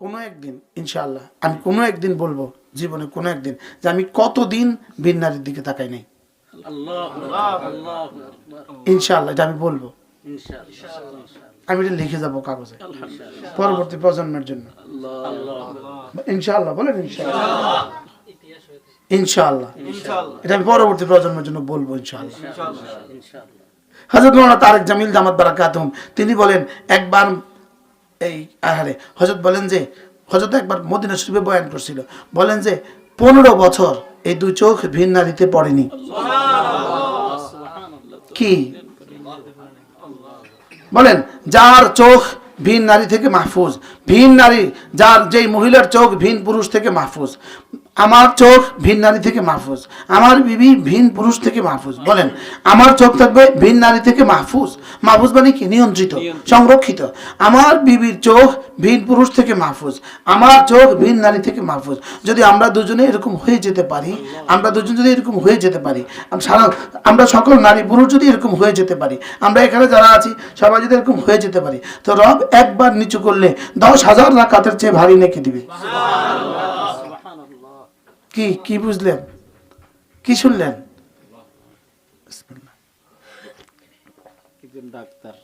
কোনো একদিন ইনশাআল্লাহ আমি কোনো একদিন বলব জীবনে কোনো একদিন যে আমি কতদিন বীর নারীর দিকে তাকাই নাই। ইনশাআল্লাহ এটা আমি বলব। আমি এটা লিখে যাব কাগজে। পরবর্তী প্রজন্মের জন্য। ইনশাআল্লাহ বলেন ইনশাআল্লাহ। ইনশাআল্লাহ। এটা আমি পরবর্তী প্রজন্মের জন্য বলব ইনশাআল্লাহ। হজরত মৌলানা তারেক জামিল জামাত বারাকাতুম তিনি বলেন একবার এই আহারে। হজরত বলেন যে হজরত একবার মদিনা শরীফে বয়ান করছিল। বলেন যে পনেরো বছর এই দুই চোখ ভিন নারীতে পড়েনি। কি? বলেন যার চোখ ভিন নারী থেকে মাহফুজ ভিন নারী যার যেই মহিলার চোখ ভিন পুরুষ থেকে মাহফুজ আমার চোখ ভিন নারী থেকে মাহফুজ। আমার বিবি ভিন পুরুষ থেকে মাহফুজ। বলেন আমার চোখ থাকবে ভিন নারী থেকে মাহফুজ। মাহফুজ মানে কি? নিয়ন্ত্রিত সংরক্ষিত। আমার বিবির চোখ ভিন পুরুষ থেকে মাহফুজ। আমার চোখ ভিন নারী থেকে মাহফুজ। যদি আমরা দুজনে এরকম হয়ে যেতে পারি আমরা দুজন যদি এরকম হয়ে যেতে পারি সারা আমরা সকল নারী পুরুষ যদি এরকম হয়ে যেতে পারি আমরা এখানে যারা আছি সবাই যদি এরকম হয়ে যেতে পারি তো রব একবার নিচু করলে দশ হাজার রাকাতের চেয়ে ভারী নেকি দিবে। কি কি বুঝলেন? কি শুনলেন? একজন ডাক্তার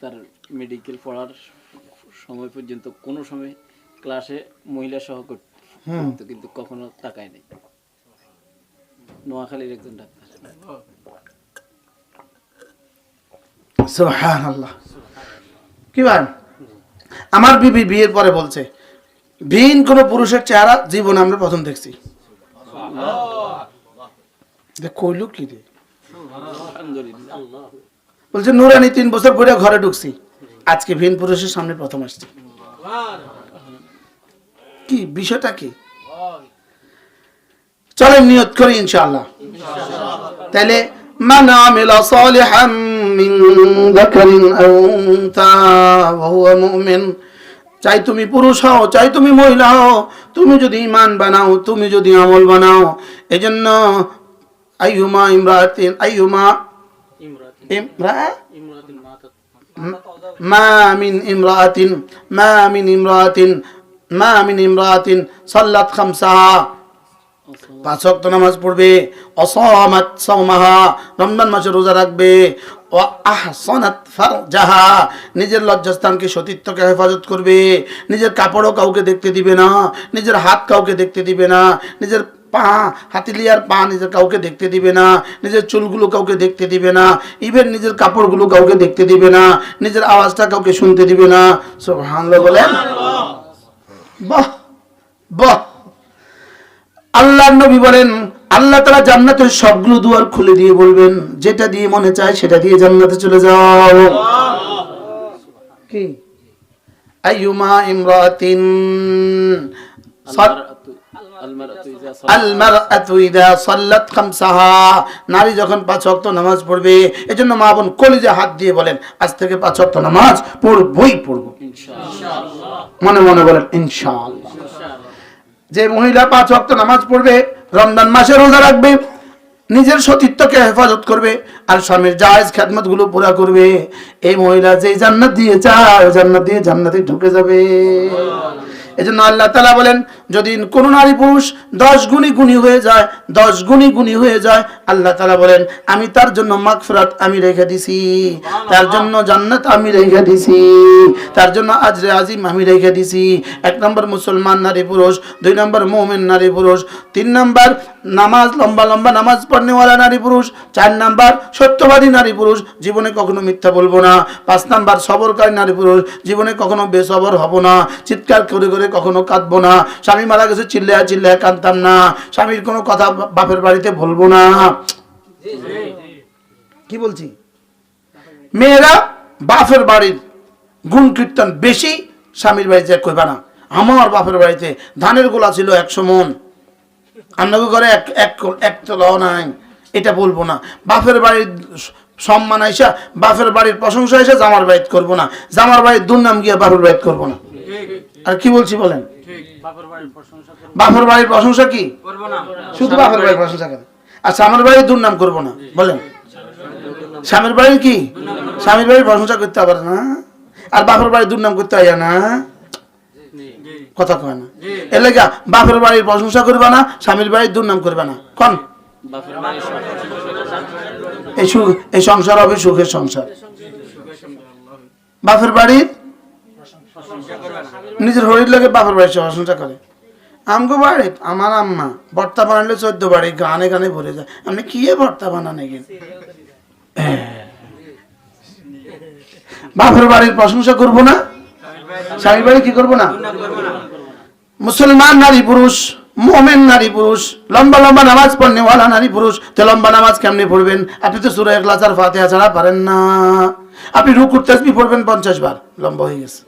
তার মেডিকেল পড়ার সময় পর্যন্ত কোনো সময় ক্লাসে মহিলা সহ করত কিন্তু কখনো তাকায় নাই। নোয়াখালীর একজন ডাক্তার। সুবহানাল্লাহ। কি ভাই আমার বিবি বিয়ের পরে বলছে। ভিন কোন পুরুষের চেহারা জীবনে আমরা প্রথম দেখছি দেখ কইল কি রে আলহামদুলিল্লাহ বলছে নুরানি তিন বছর পরে ঘরে ঢুকছি আজকে ভিন পুরুষের সামনে প্রথম আসছি কি বিষয়টা কি চলেন নিয়ত করি ইনশাআল্লাহ তাহলে من عمل صالحا من ذكر أو أنثى وهو مؤمن চাই তুমি পুরুষ হও, চাই তুমি মহিলা হও, তুমি যদি ইমান বানাও, তুমি যদি আমল বানাও। এই জন্য আইহুমা ইমরাতিন। আইহুমা মা ইমরাতিন মা ইমরাতিন ইমরাতিন, সাল্লাত পাঁচ নামাজ পড়বে, অসমাত রমজান মাসে রোজা রাখবে। ও আহসনাত ফারজাহা। নিজের লজ্জাস্থানকে সতীত্বকে হেফাজত করবে। নিজের কাপড়ও কাউকে দেখতে দিবে না। নিজের হাত কাউকে দেখতে দিবে না। নিজের পা হাতিলিয়ার পা নিজের কাউকে দেখতে দিবে না। নিজের চুলগুলো কাউকে দেখতে দিবে না। ইভেন নিজের কাপড়গুলো কাউকে দেখতে দিবে না। নিজের আওয়াজটা কাউকে শুনতে দিবে না। সব হামলা বলেন বাহ বাহ। আল্লাহ নবী বলেন আল্লাহ তারা জান্নাতের সবগুলো দুয়ার খুলে দিয়ে বলবেন যেটা দিয়ে মনে চায় সেটা দিয়ে জান্নাতে চলে যাও। কি? আইয়ুমা ইমরাতিন সাদ- আলমারাতু ইজা আল মারআতু সাল্লাত খামসাহা। নারী যখন পাঁচ ওয়াক্ত নামাজ পড়বে এজন্য মা বোন কলিজে হাত দিয়ে বলেন আজ থেকে পাঁচ ওয়াক্ত নামাজ পড়বই পড়ব। মনে মনে বলেন ইনশাআল্লাহ। যে মহিলা পাঁচ ওয়াক্ত নামাজ পড়বে রমজান মাসে রোজা রাখবে, নিজের সতীত্বকে হেফাজত করবে, আর স্বামীর জায়েজ খ্যাতমতগুলো পুরা করবে। এই মহিলা যে জান্নাত দিয়ে চায় জান্নাত দিয়ে জান্নাতে ঢুকে যাবে। এজন্য আল্লাহ তালা বলেন যদি কোন নারী পুরুষ দশ গুণী গুণী হয়ে যায় দশ গুণী গুণী হয়ে যায় আল্লাহ তালা বলেন আমি তার জন্য মাগফিরাত আমি রেখে দিছি। তার জন্য জান্নাত আমি রেখে দিছি। তার জন্য আজরে আজিম আমি রেখে দিছি। এক নম্বর মুসলমান নারী পুরুষ দুই নম্বর মোমেন নারী পুরুষ তিন নম্বর নামাজ লম্বা লম্বা নামাজ পড়নেওয়ালা নারী পুরুষ চার নাম্বার সত্যবাদী নারী পুরুষ জীবনে কখনো মিথ্যা বলব না। পাঁচ নাম্বার সবরকারী নারী পুরুষ জীবনে কখনো বেসবর হব না। চিৎকার করে করে কখনো কাঁদবো না। স্বামী মারা গেছে চিল্লায়া চিল্লায়া কাঁদতাম না। স্বামীর কোনো কথা বাপের বাড়িতে বলব না। কি বলছি? মেয়েরা বাপের বাড়ির গুণ কীর্তন বেশি স্বামীর বাড়িতে কইবা না। আমার বাপের বাড়িতে ধানের গোলা ছিল একশো মন। আপনাকে ঘরে এক এক এক তলাও নাই। এটা বলব না। বাপের বাড়ির সম্মান আইসা, বাপের বাড়ির প্রশংসা আইসা জামার বাইত করব না। জামার বাড়ির দুর্নাম গিয়ে বাপের বাইত করব না। আর কি বলছি বলেন? বাপের বাড়ির প্রশংসা কি? শুধু বাপের বাড়ির প্রশংসা করে আর স্বামীর বাড়ির দুর্নাম করব না, বলেন। স্বামীর বাড়ির কি? স্বামীর বাড়ির প্রশংসা করতে পারে না? আর বাপের বাড়ির দুর্নাম করতে হয় না? কথা কয় না। এর লেগা বাপের বাড়ির প্রশংসা করবা না, স্বামীর বাড়ির দুর্নাম করবা না। কন? এই সুখ, এই সংসার হবে সুখের সংসার। বাপের বাড়ির নিজের হরির লোকে বাপের বাড়ির প্রশংসা করে। আমগো বাড়ি, আমার আম্মা, ভর্তা বানালে চোদ্দ বাড়ি, গানে গানে ভরে যায়। আপনি কি ভর্তা বানান এগিয়ে বাপের বাড়ির প্রশংসা করব না? স্বামীর বাড়ি কি করব না? মুসলমান নারী পুরুষ, মোমেন নারী পুরুষ, লম্বা লম্বা নামাজ পড়নেওয়ালা নারী পুরুষ, তো লম্বা নামাজ কেমনি পড়বেন? আপনি তো সুরে একলাস আর ফাতেহা ছাড়া পারেন না। আপনি রুকুর তাসবি পড়বেন পঞ্চাশ বার, লম্বা হয়ে গেছে।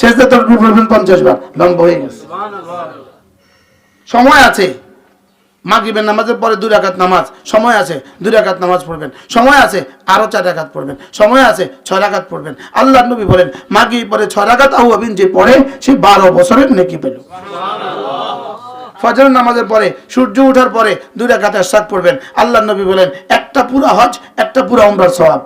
শেষদা তসবি পড়বেন পঞ্চাশ বার লম্বা হয়ে গেছে। সময় আছে। মাগরিবের নামাজের পরে দুই রাকাত নামাজ সময় আছে দুই রাকাত নামাজ পড়বেন। সময় আছে আরও চার রাকাত পড়বেন। সময় আছে ছয় রাকাত পড়বেন। আল্লাহ নবী বলেন মাগরিব পরে ছয় রাকাত আহুয়াবিন যে পড়ে সে বারো বছরের নেকি পেল। ফজরের নামাজের পরে সূর্য ওঠার পরে দুই রাকাত এরশাদ পড়বেন। আল্লাহ নবী বলেন একটা পুরা হজ একটা পুরা উমরার সওয়াব।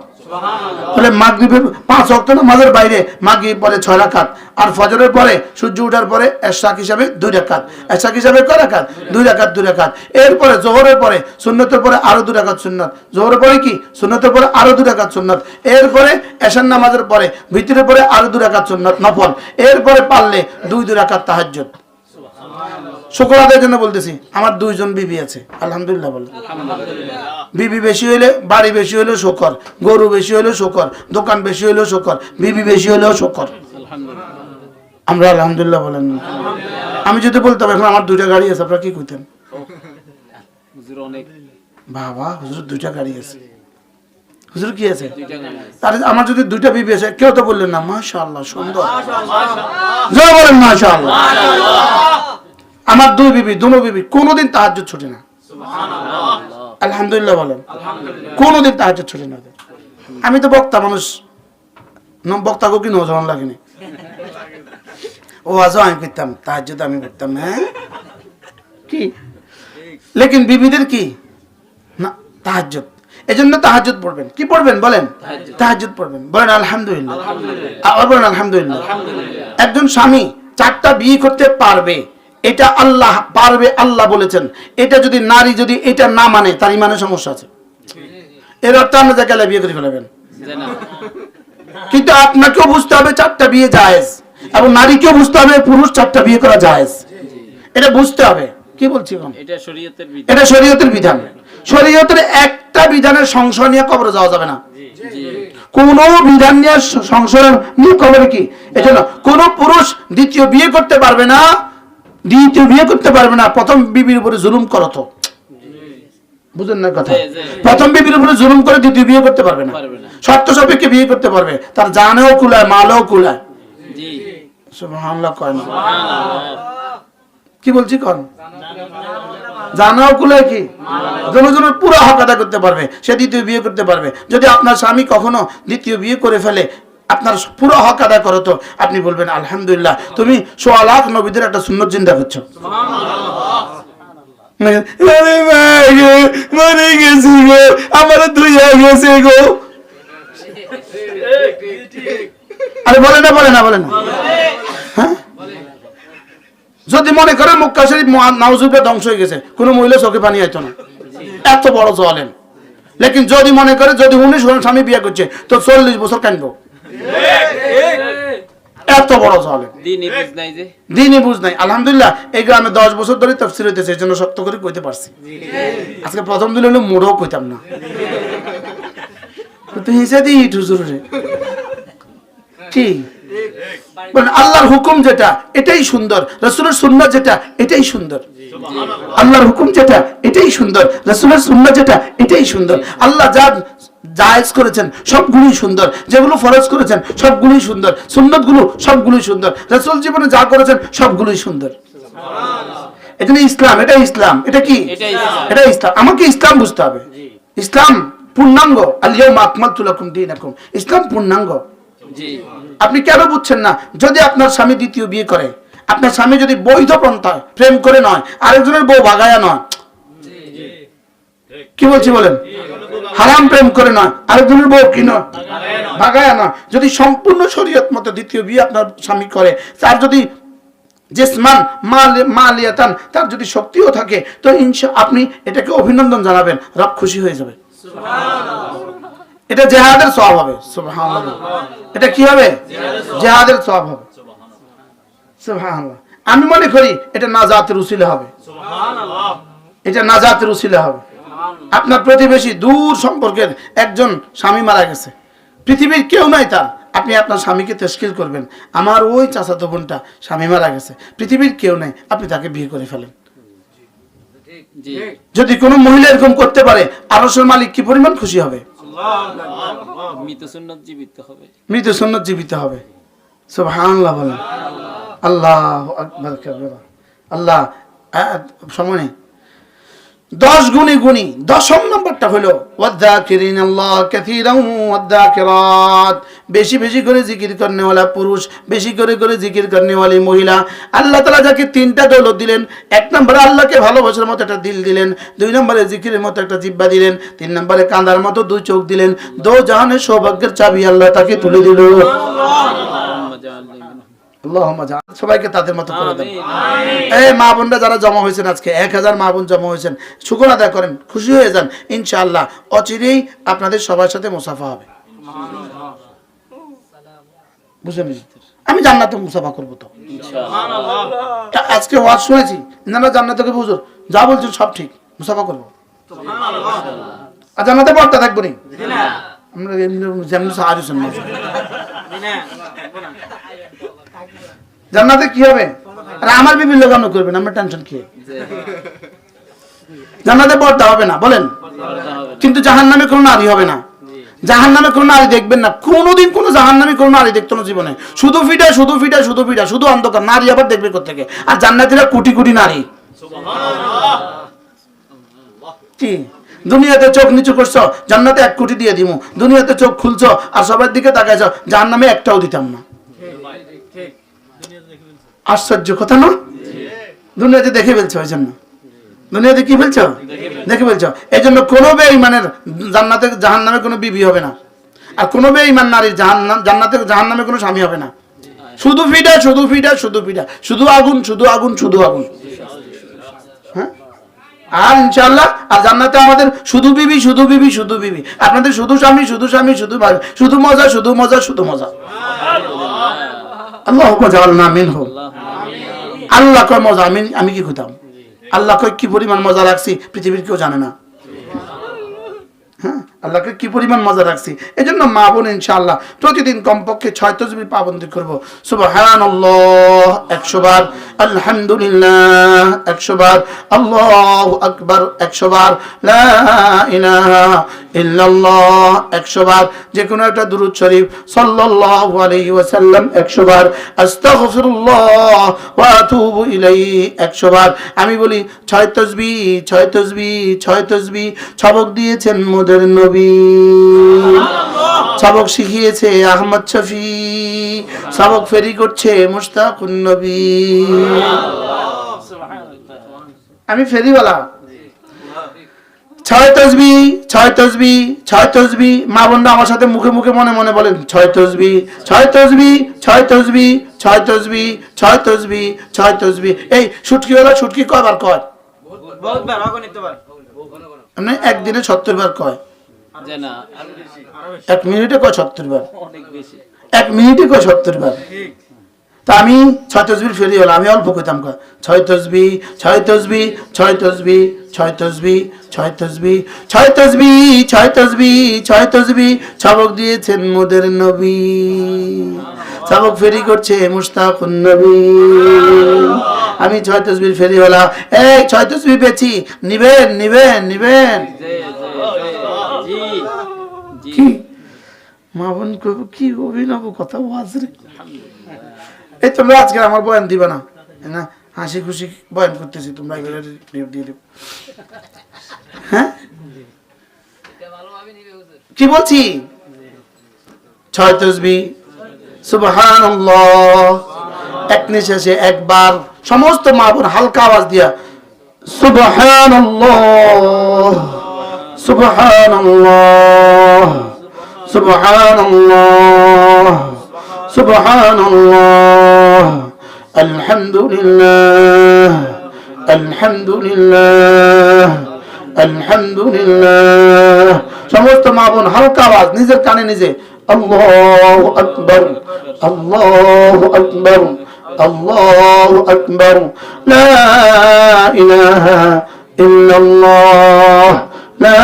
তাহলে মাগরিবের পাঁচ অক্ট নামাজের বাইরে মাগরিব পরে ছয় রাকাত, আর ফজরের পরে সূর্য ওঠার পরে এরশাক হিসাবে দুই রাকাত। এরশাক হিসাবে কয় রাকাত? দুই রাকাত দুই রাকাত। এরপরে জোহরের পরে সুন্নতের পরে আরও দুই রাকাত সুন্নত। জোহরের পরে কি? সুন্নতের পরে আরও দুই রাকাত সুন্নত। এরপরে এশান নামাজের পরে ভিতরের পরে আরও দুই রাকাত সুন্নত, নফল। এরপরে পারলে দুই দুই রাকাত তাহাজ্জুদ। শুক্রাদের জন্য বলতেছি আমার দুইজন বিবি আছে আলহামদুলিল্লাহ বলে। বিবি বেশি হইলে বাড়ি বেশি হইলেও শকর গরু বেশি হইলেও শকর দোকান বেশি হইলেও শকর বিবি বেশি হইলেও শকর। আমরা আলহামদুলিল্লাহ বলেন না। আমি যদি বলতাম এখন আমার দুইটা গাড়ি আছে আপনারা কি কইতেন? বাবা হুজুর দুইটা গাড়ি আছে। হুজুর কি আছে। তাহলে আমার যদি দুইটা বিবি আছে কেউ তো বললেন না মাশাআল্লাহ সুন্দর। জোরে বলেন মাশাআল্লাহ। আমার দুই বিবি দুনো বিবি কোনোদিন তাহাজ্জুদ ছুটে না। আলহামদুলিল্লাহ বলেন। কোনোদিন তাহাজ্জুদ ছুটে না আমি তো বক্তা মানুষ বক্তাকেও কি নজরান লাগেনি। ও আজও আমি করতাম তাহাজ্জুদ আমি করতাম হ্যাঁ? কি? লেকিন বিবিদের কি? না তাহাজ্জুদ। এজন্য তাহাজ্জুদ পড়বেন। কি পড়বেন? বলেন। তাহাজ্জুদ। পড়বেন। বলেন আলহামদুলিল্লাহ। আবার বলেন আলহামদুলিল্লাহ। একজন স্বামী চারটা বিয়ে করতে পারবে। এটা আল্লাহ পারবে আল্লাহ বলেছেন। এটা যদি নারী যদি এটা না মানে তার ইমানে সমস্যা আছে। এর অর্থ আপনি যাকে বিয়ে করে ফেলাবেন। কিন্তু আপনাকেও বুঝতে হবে চারটা বিয়ে জায়েজ এবং নারীকেও বুঝতে হবে পুরুষ চারটা বিয়ে করা জায়েজ। এটা বুঝতে হবে। কি বলছি এটা শরীয়তের বিধান। শরীয়তের একটা বিধানের সংশয় নিয়ে কবরে যাওয়া যাবে না। কোন বিধান নিয়ে সংশয় নিয়ে কবরে কি? এটা কোন পুরুষ দ্বিতীয় বিয়ে করতে পারবে না দ্বিতীয় বিয়ে করতে পারবে না প্রথম বিবির উপরে জুলুম করতো বুঝেন না কথা। প্রথম বিবির উপরে জুলুম করে দ্বিতীয় বিয়ে করতে পারবে না। শর্ত সাপেক্ষে বিয়ে করতে পারবে। তার জানেও কুলায় মালেও কুলায়। কি বলছি কন? জানাও কুলায় কি? জনজনের পুরো হক আদা করতে পারবে। সে দ্বিতীয় বিয়ে করতে পারবে। যদি আপনার স্বামী কখনো দ্বিতীয় বিয়ে করে ফেলে আপনার পুরো হক আদায় করো তো। আপনি বলবেন, আলহামদুলিল্লাহ। তুমি সোয়া লাখ নবীদের একটা সুন্নত চিন্তা করছ। আরে বলে না হ্যাঁ? যদি মনে করে মক্কা শরীফ নাউজুবে ধ্বংস হয়ে গেছে, কোনো মহিলা চোখে পানি আইতো না। এত বড় জলেন লেকিন যদি মনে করে, যদি উনিশ স্বামী বিয়ে করছে, তো চল্লিশ বছর কানবো। এত বড় দিনই বুঝ নাই আলহামদুলিল্লাহ এই গ্রামে দশ বছর ধরে তফসিল হইতেছে এই জন্য শক্ত করে কইতে পারছি। আজকে প্রথম দিন হলো মোড়ও কইতাম না। তুই হিসে দি হুজুরে। কি? আল্লাহর হুকুম যেটা এটাই সুন্দর। রসুলের সুন্নাহ যেটা এটাই সুন্দর। আল্লাহর হুকুম যেটা এটাই সুন্দর। রসুলের সুন্নাহ যেটা এটাই সুন্দর। আল্লাহ যা জায়েজ করেছেন সবগুলোই সুন্দর। যেগুলো ফরজ করেছেন সবগুলোই সুন্দর। সুন্নতগুলো সবগুলোই সুন্দর। রসুল জীবনে যা করেছেন সবগুলোই সুন্দর। এখানে ইসলাম এটা ইসলাম। এটা কি? এটা ইসলাম। আমাকে ইসলাম বুঝতে হবে। ইসলাম পূর্ণাঙ্গ। আলিয়াম আকমালতু লাকুম দীনাকুম। ইসলাম পূর্ণাঙ্গ। আপনি কেন বুঝছেন না? যদি আপনার স্বামী দ্বিতীয় বিয়ে করে আপনার স্বামী যদি বৈধ পন্থায় প্রেম করে নয় আরেকজনের বউ ভাগায়া নয় কি বলছি বলেন? হারাম প্রেম করে নয় আরেকজনের বউ কি নয়? ভাগায় না যদি সম্পূর্ণ শরীয়ত মতো দ্বিতীয় বিয়ে আপনার স্বামী করে তার যদি জেসমান মাল- মালিয়াতান তার যদি শক্তিও থাকে তো ইনশা আপনি এটাকে অভিনন্দন জানাবেন রব খুশি হয়ে যাবে। এটা জেহাদের সব হবে। সুবহানাল্লাহ। এটা কি হবে? জেহাদের সব হবে। সুবহানাল্লাহ। আমি মনে করি এটা নাজাতের উসিলে হবে। এটা নাজাতের উসিলে হবে। আপনার প্রতিবেশী দূর সম্পর্কের একজন স্বামী মারা গেছে। পৃথিবীর কেউ নাই তার। আপনি আপনার স্বামীকে তেস্কিল করবেন। আমার ওই চাচাতো বোনটা স্বামী মারা গেছে। পৃথিবীর কেউ নাই। আপনি তাকে বিয়ে করে ফেলেন। যদি কোনো মহিলা এরকম করতে পারে আরসের মালিক কি পরিমাণ খুশি হবে? মৃত সুন্নত জীবিত হবে। সুবহানাল্লাহ বলেন। আল্লাহ আকবার আল্লাহ সময় নেই। দশ গুণী গুণী। দশম নম্বরটা হলো বেশি বেশি করে জিকির করনে পুরুষ, বেশি করে করে জিকির করনে মহিলা। আল্লাহ তালা যাকে তিনটা দৌলত দিলেন, এক নম্বরে আল্লাহকে ভালোবাসার মতো একটা দিল দিলেন, দুই নম্বরে জিকিরের মতো একটা জিব্বা দিলেন, তিন নম্বরে কাঁদার মতো দুই চোখ দিলেন। দো জাহানের সৌভাগ্যের চাবি আল্লাহ তাকে তুলে দিল। সবাইকে তাদের মতো করে দেন। এই মা বোনরা যারা জমা হয়েছেন আজকে এক হাজার মা বোন জমা হয়েছেন শুকর আদায় করেন খুশি হয়ে যান ইনশাআল্লাহ। অচিরেই আপনাদের সবার সাথে মুসাফা হবে। বুঝলেন আমি জান্নাতে মুসাফা করব তো। আজকে ওয়াজ শুনেছি ইনারা জান্নাতে থেকে যা বলছেন সব ঠিক মুসাফা করব। আর জান্নাতে পড়তে থাকব নি? আমরা এমনি সাহায্য শুনব। জান্নাতে কি হবে? আর আমার বিভিন্ন গানও করবেন আমরা টেনশন খেয়ে। জান্নাতে পড়তে হবে না, বলেন। কিন্তু জাহান নামে কোনো নারী হবে না। জাহান নামে কোনো নারী দেখবেন না। কোনোদিন কোনো জাহান নামে কোনো নারী দেখতো না জীবনে। শুধু ফিটা শুধু ফিটা শুধু ফিটা শুধু অন্ধকার। নারী আবার দেখবে কোথেকে আর জান্নাতিরা কোটি কোটি নারী। কি? দুনিয়াতে চোখ নিচু করছ, জান্নাতে এক কোটি দিয়ে দিমু। দুনিয়াতে চোখ খুলছো আর সবার দিকে তাকাইছো জাহান নামে একটাও দিতাম না। আশ্চর্য কথা না? দুনিয়াতে দেখে ফেলছো ওই জন্য দুনিয়াতে কি ফেলছো? দেখে ফেলছো। এই জন্য কোনো বেঈমানের জান্নাতে জাহান নামে কোনো বিবি হবে না। আর কোনো বেঈমান নারীর জাহান জান্নাতে জাহান নামে কোনো স্বামী হবে না। শুধু ফিডা শুধু ফিডা শুধু ফিডা শুধু আগুন শুধু আগুন শুধু আগুন। হ্যাঁ? আর ইনশাল্লাহ আর জান্নাতে আমাদের শুধু বিবি শুধু বিবি শুধু বিবি। আপনাদের শুধু স্বামী শুধু স্বামী, শুধু শুধু মজা শুধু মজা শুধু মজা। আল্লাহ মজা আল্লাহ মিন হোক। আল্লাহ কয় মজা আমি আমি কি খুঁতাম? আল্লাহ কয় কি পরিমাণ মজা রাখছি পৃথিবীর কেউ জানে না। হ্যাঁ? আল্লাহকে কি পরিমাণ মজা রাখছি? এই জন্য মা বোন, ইনশাআল্লাহ, প্রতিদিন কমপক্ষে ছয় তসবি পাবন্দি করব। সুবহান একশো বার। আলহামদুলিল্লাহ, একশো বার। আল্লাহ আকবার, একশো বার। ইল্লাল্লাহ, একশো বার। যে কোনো একটা দুরুদ শরীফ, সাল্লাল্লাহু আলাইহি ওয়াসাল্লাম, একশো বার। আস্তাগফিরুল্লাহ ওয়া আতুবু ইলাইহি, একশো বার। আমি বলি, ছয় তসবি ছয় তসবি ছয় তসবি, ছবক দিয়েছেন মোদের নবী। সবক শিখিয়েছে আহমদ শফি। সবক ফেরি করছে মুস্তাকুন নবী। আমি ফেরিওয়ালা। ছয় তসবি ছয় তসবি ছয় তসবি। মা বোনরা আমার সাথে মুখে মুখে মনে মনে বলেন ছয় তসবি ছয় তসবি ছয় তসবি ছয় তসবি ছয় তসবি ছয় তসবি। এই সুটকিওয়ালা সুটকি কয়বার কয়? মানে একদিনে সত্তর বার কয়। এক মিনিটে কয় সত্তর বার? এক মিনিটে কয় সত্তর বার? তা আমি ছয় তসবির ফেরি হলো আমি অল্প কইতাম কয় ছয় তসবি ছয় তসবি ছয় তসবি ছয় তসবি ছয় তসবি ছয় তসবি ছয় তসবি ছয় তসবি ছবক দিয়েছেন মোদের নবী। সবক ফেরি করছে মুস্তাকুন নবী। আমি ছয় তসবির ফেরি হলাম। এই ছয় তসবি পেয়েছি। নিবেন নিবেন নিবেন। কি মা বোন কি অভিনব কথা ওয়াজ রে? এই তোমরা আজকে আমার বয়ান দিবে না। না, হাসি খুশি বয়ান করতেছি, তোমরা এগুলো দিয়ে দেবে হ্যাঁ? কি বলছি? ছয় তসবি। সুবহানাল্লাহ। এক নিঃশ্বাসে একবার সমস্ত মা বোন হালকা আওয়াজ দিয়া সুবহানাল্লাহ সুবহানাল্লাহ সুবহানাল্লাহ সুবহানাল্লাহ আলহামদুলিল্লাহ আলহামদুলিল্লাহ আলহামদুলিল্লাহ সমস্ত মা বোন হালকা আওয়াজ, নিজের কানে নিজে। আল্লাহু আকবার। আল্লাহু আকবার। আল্লাহু আকবার। লা ইলাহা ইল্লাল্লাহ। লা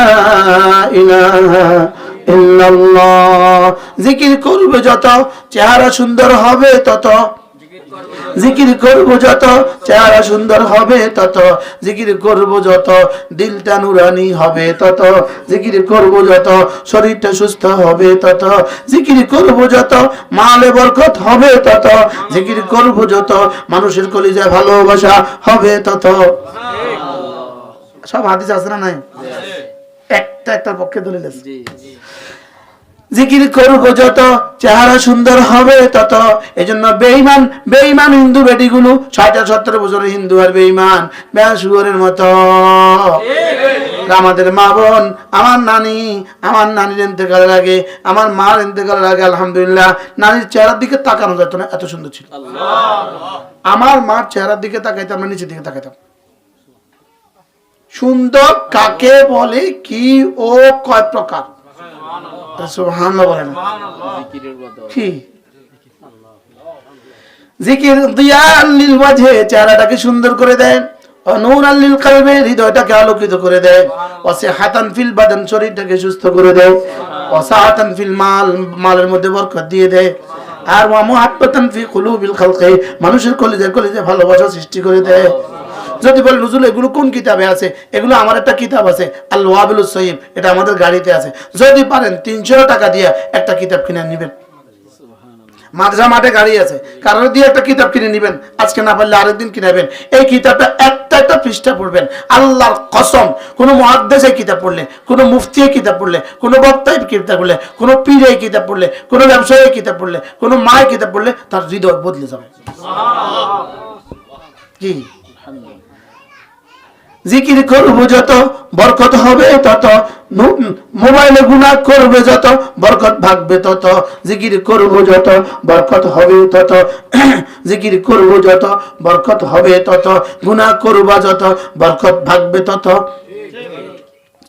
ইলাহা ইল্লাল্লাহ। জিকির করবে যত চেহারা সুন্দর হবে তত। জিকির করব যত চেহারা সুন্দর হবে তত। জিকির করব যত দিলটা নুরানি হবে তত। জিকির করব যত শরীরটা সুস্থ হবে তত। জিকির করব যত মালে বরকত হবে তত। জিকির করব যত মানুষের কলিজায় ভালোবাসা হবে তত। সব হাদিস আছে না নাই? একটা একটা পক্ষে দলিল আছে। জিকির করব যত চেহারা সুন্দর হবে তত। এজন্য বেঈমান বেঈমান হিন্দু বেটিগুলো ছয়টা সতেরো বছরের হিন্দু আর বেঈমান বেশুয়ারের মতো। আমাদের মা বোন আমার নানি আমার নানির ইন্তেকালের আগে আমার মার ইন্তেকালের আগে আলহামদুলিল্লাহ নানির চেহারার দিকে তাকানো যেত না এত সুন্দর ছিল। আমার মার চেহারার দিকে তাকাইতাম আমরা নিচের দিকে তাকাইতাম। সুন্দর কাকে বলে কি ও কয় প্রকার? বলেন। কি? জিকির দিয়ান লিল ওয়াজহে চেহারাটাকে সুন্দর করে দেন নূর আল্লিল কালবে হৃদয়টাকে আলোকিত করে দেয় ফিল বাদান শরীরটাকে সুস্থ করে দেয় ফিল মাল মালের মধ্যে বরকত দিয়ে দেয় আর ওয়া মুহাব্বাতান ফি কুলুবিল খালকি মানুষের কলিজে কলিজে ভালোবাসা সৃষ্টি করে দেয় যদি বলে নজরুল এগুলো কোন কিতাবে আছে? এগুলো আমার একটা কিতাব আছে আল ওয়াবিল সহিব এটা আমাদের গাড়িতে আছে। যদি পারেন তিনশো টাকা দিয়ে একটা কিতাব কিনে নেবেন। মাদ্রাসা মাঠে গাড়ি আছে কারোর দিয়ে একটা কিতাব কিনে নেবেন। আজকে না পারলে আরেকদিন কিনেবেন এই কিতাবটা একটা একটা পৃষ্ঠা পড়বেন। আল্লাহর কসম কোনো মহাদ্দেশে কিতাব পড়লে কোনো মুফতি কিতাব পড়লে কোনো বক্তায় কিতাব পড়লে কোনো পীরে কিতাব পড়লে কোনো ব্যবসায়ী কিতাব পড়লে কোনো মায়ের কিতাব পড়লে তার হৃদয় বদলে যাবে। কি? জিকির করব যত বরকত হবে তত মোবাইলে গুণা করবে যত বরকত ভাগবে তত। জিকির করব যত বরকত হবে তত। জিকির করব যত বরকত হবে তত। গুণা করবা যত বরকত ভাগবে তত।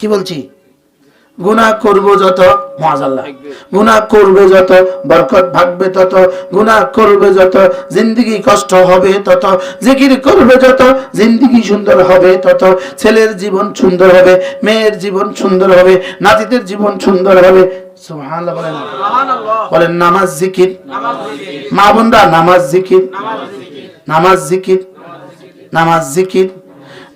কি বলছি? গুনাহ করব যত মাজাল্লাহ গুনাহ করবে যত বরকত ভাগবে তত গুনাহ করবে যত জিন্দগি কষ্ট হবে তত জিকির করবে যত জিন্দগি সুন্দর হবে তত ছেলের জীবন সুন্দর হবে মেয়ের জীবন সুন্দর হবে নাতিদের জীবন সুন্দর হবে। বলেন নামাজ জিকির। মা বোনরা নামাজ জিকির। নামাজ জিকির। নামাজ জিকির।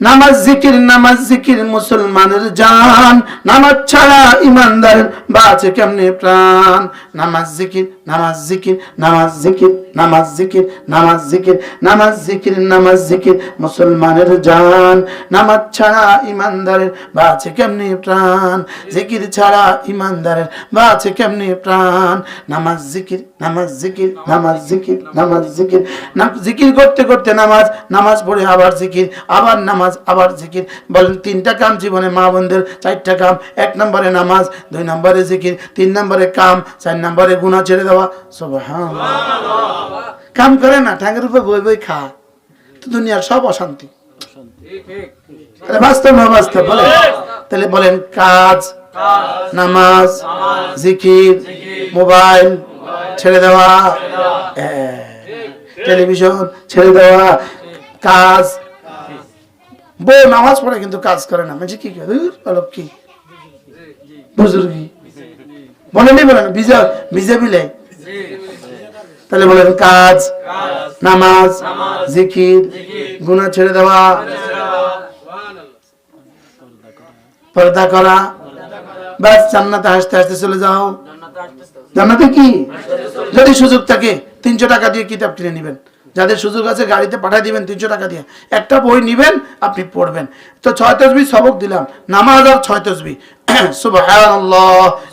নামাজ জিকির নামাজ জিকির মুসলমানের জান নামাজ ছাড়া ইমানদারের বাঁচে কেমনে প্রাণ নামাজ জিকির নামাজ জিকির নামাজ জিকির নামাজ জিকির নামাজ জিকির নামাজ জিকির নামাজ জিকির মুসলমানের জান নামাজ ছাড়া ইমানদারের বাঁচে কেমনে প্রাণ জিকির ছাড়া ইমানদারের বাঁচে কেমনে প্রাণ নামাজ জিকির নামাজ জিকির নামাজ জিকির নামাজ জিকির জিকির করতে করতে নামাজ নামাজ পড়ে আবার জিকির আবার নামাজ আবার জিকির। বলেন তিনটা কাম জীবনে মা বোনদের চারটা কাম এক নম্বরে নামাজ দুই নম্বরে জিকির তিন নম্বরে কাম চার নম্বরে গুণা ছেড়ে দেওয়া। সুবহানাল্লাহ। কাম করে না ঠ্যাঙ্গের উপর বই বই খা। তো দুনিয়ার সব অশান্তি। তাহলে বলেন কাজ নামাজ জিকির মোবাইল ছেড়ে দেওয়া। হ্যাঁ, টেলিভিশন ছেড়ে দেওয়া। কাজ বউ নামাজ পড়ে কিন্তু কাজ করে না। মানে কি অলপ কি? বুজুর্গি। বলেনি বিলে? তাহলে বলেন কাজ, নামাজ, জিকির, গুনাহ ছেড়ে দেওয়া, পর্দা করা, ব্যাস, জান্নাতে হাসতে হাসতে চলে যাও। জান্নাতে কি? যদি সুযোগ থাকে, তিনশো টাকা দিয়ে কিতাব কিনে নেবেন। যাদের সুযোগ আছে গাড়িতে পাঠিয়ে দিবেন তিনশো টাকা দিয়ে। একটা বই নিবেন, আপনি পড়বেন। তো ছয় তসবি সবক দিলাম। নামাজ আর ছয় তসবি।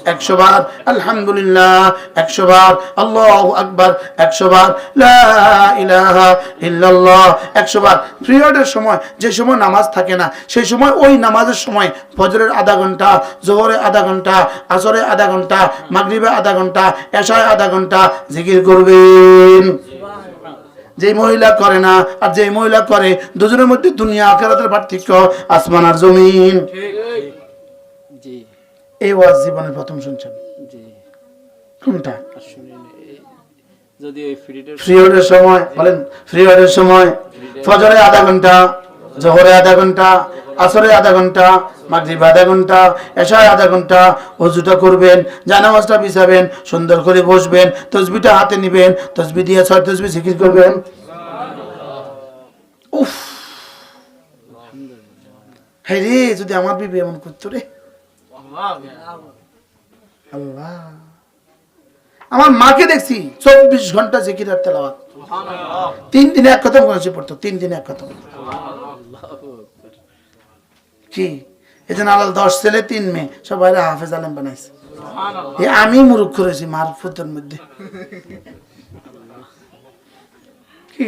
একশো বার। আলহামদুলিল্লাহ সময়, যে সময় নামাজ থাকে না, সেই সময় ওই নামাজের সময় ফজরের আধা ঘণ্টা জোহরে আধা ঘণ্টা আসরে আধা ঘণ্টা মাগরিবে আধা ঘণ্টা, এশায় আধা ঘণ্টা জিকির করবেন। যে মহিলা করে না আর যে মহিলা করে দুজনের মধ্যে দুনিয়া আখেরাতের পার্থক্য আসমান আর জমিন। এই ওয়াজ জীবনের প্রথম শুনছেন? কোনটা? সময় বলেন সময় ফজরে আধা ঘণ্টা জহরে আধা ঘণ্টা আসরে আধা ঘণ্টা মাগরিব আধা ঘণ্টা এশায় আধা ঘণ্টা অজুটা করবেন, জানামাজটা বিছাবেন, সুন্দর করে বসবেন, তসবিটা হাতে নিবেন, তসবি দিয়ে ছয় তসবি জিকির করবেন। উফ! হ্যাঁ যদি আমার বিবি এমন করতো রে। আল্লাহ। আমার মাকে দেখছি, চব্বিশ ঘণ্টা জিকির আর তেলাওয়াত। তিন দিনে এক খতম করেছে পড়তো, তিন দিনে এক খতম। কি এই জন্য আলাল দশ ছেলে তিন মেয়ে সবাই হাফেজ আলম বানাইছে। আমি মুরুখ করেছি মার ফুতের মধ্যে। কি?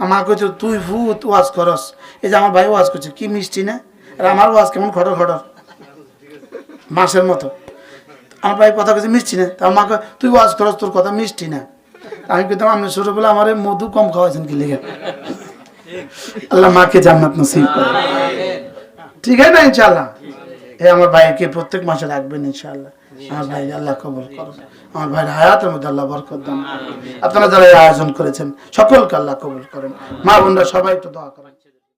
আমার কইতো তুই ভূত ওয়াজ করস। এই যে আমার ভাই ওয়াজ করছে কি মিষ্টি না? আর আমার ওয়াজ কেমন খটর খটর। মাসের মতো। আমার ভাই কথা কিছু মিষ্টি না? তা আমাকে তুই ওয়াজ করস তোর কথা মিষ্টি না? আমি কইতাম আপনি ছোটবেলা আমার মধু কম খাওয়াইছেন কি লেগে? আল্লাহ মাকে জান্নাত নসিব করে ঠিক আছে না ইনশাআল্লাহ? এ আমার ভাইকে প্রত্যেক মাসে রাখবেন ইনশাআল্লাহ। আমার ভাই আল্লাহ কবুল করুন। আমার ভাইয়ের হায়াতের মধ্যে আল্লাহ বরকত দান আপনারা যারা এই আয়োজন করেছেন সকলকে আল্লাহ কবুল করেন। মা বোনরা সবাই তো দোয়া করেন।